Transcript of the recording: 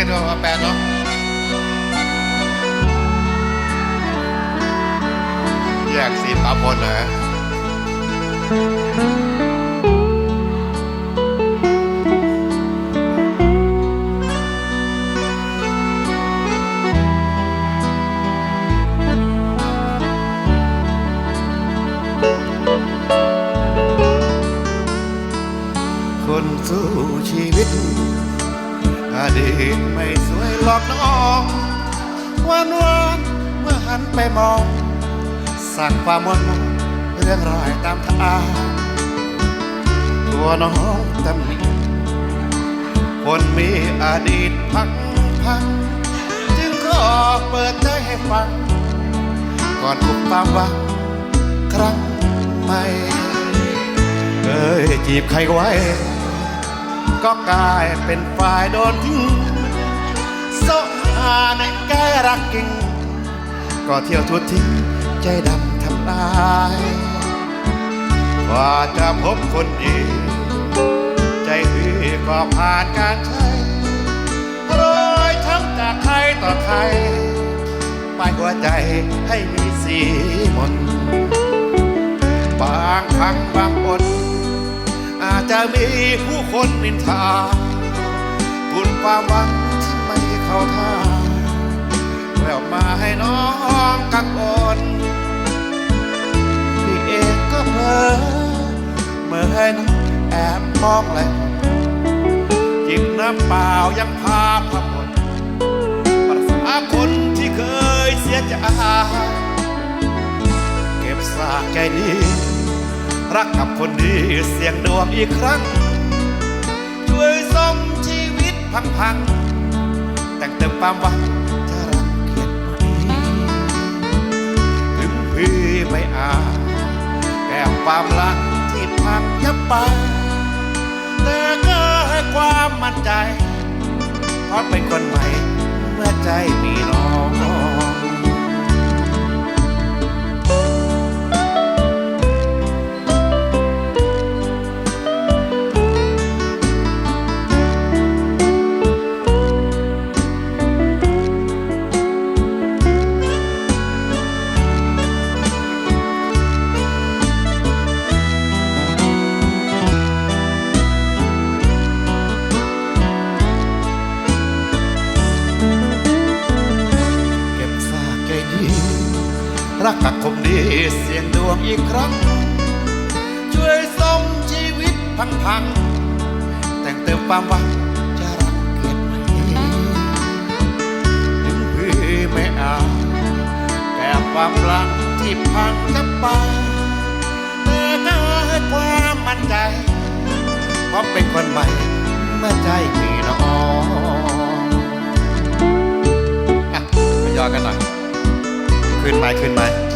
ส้นก็มาแปลเนาะแยกซีนปาพลนะคนสู้ชีวิต อดีตไม่สวยหรอกน้องวันวันเมื่อหันไปมอง สั่งความมนมเรื่องรายตามทางตัวน้องตำหนิคนมีอดีตพังพังจึงขอเปิดใจให้ฟัง ก่อนถูกความหวังครั้งใหม่เอ้ยจีบใครไว้ ก็กลายเป็นฝ่ายโดนทิ้งโซหาในแกรักกิ่งก็เที่ยวทุดทิ้งใจดำทำลายกว่าจะพบคนดี ใจพี่ก็ผ่านการใช้รอยช้ำจากใครต่อใครป้ายหัวใจให้มีสีมนบางครั้งบางคน จะมีผู้คนนินทาคุณความหวังที่ไม่เข้าท่าแววมาให้น้องกังวลพี่เองก็เพ้อเมื่อให้น้องแอบมองแลจิบน้ำเปล่ายังพาพะบนประสาคนที่เคยเสียใจเก็บซากใจนี้ รักกับคนดีเสียงดวงอีกครั้ง ช่วยส่งชีวิตพังๆ แต่งเติมความหวังจะรักเกียรติไหมถึงพี่ไม่อาจแก้ความรักที่พังยับไป แต่ก็ให้ความมั่นใจ เพราะเป็นคนใหม่เมื่อใจมีน้อง รักกับคมดีเสียงดวงอีกครั้ง ช่วยส่งชีวิตพังๆแต่งเติมความหวังจะรักเกียรติไหมถึงพี่ไม่อาแก้ความรักที่พังจะไปแต่ก็ให้ความมั่นใจเพราะเป็นคนใหม่เมื่อใจมีน้องอะออ ขึ้นไหมขึ้นไหม